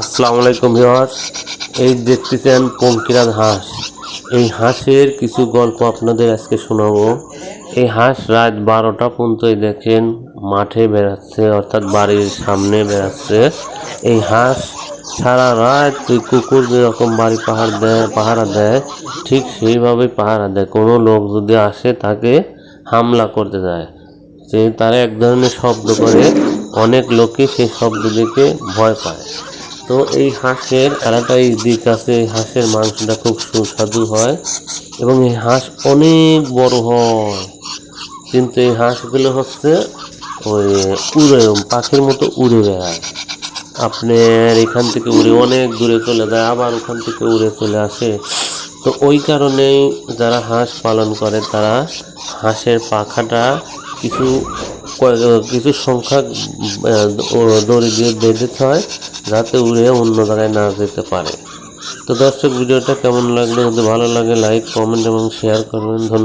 আসসালামু আলাইকুম ভিউয়ার্স। এই দেখতেছেন পঙ্কিরাজ হাঁস। এই হাঁসের কিছু গল্প আপনাদের আজকে শোনাবো। এই হাঁস রাত বারোটা পর্যন্তই দেখেন, মাঠে বেড়াচ্ছে, অর্থাৎ বাড়ির সামনে বেড়াচ্ছে। এই হাঁস সারা রাত ওই কুকুর যেরকম বাড়ি পাহাড় দেয়, পাহারা দেয়, ঠিক সেইভাবেই পাহারা দেয়। কোনো লোক যদি আসে তাকে হামলা করতে যায়। সে তারা এক ধরনের শব্দ করে, অনেক লোকই সেই শব্দ দেখে ভয় পায়। তো এই হাঁসের আলাদাই দিক আছে হাঁসের মাংসটা খুব সুস্বাদু হয় এবং এই হাঁস অনেক বড় হয়। কিন্তু এই হাঁসগুলো হচ্ছে ওই উড়ে পাখির মতো উড়ে বেড়ায়। আপনার এখান থেকে উড়ে অনেক দূরে চলে যায়, আবার ওখান থেকে উড়ে চলে আসে। তো ওই কারণেই যারা হাঁস পালন করে, তারা হাঁসের পাখাটা কিছু কিছু সংখ্যা দড়ি দিয়ে বেঁধে হয় যাতে উড়ে অন্য জায়গায় না যেতে পারে। তো দর্শক, ভিডিওটা কেমন লাগলে? যদি ভালো লাগে লাইক কমেন্ট এবং শেয়ার করবেন। ধন্যবাদ।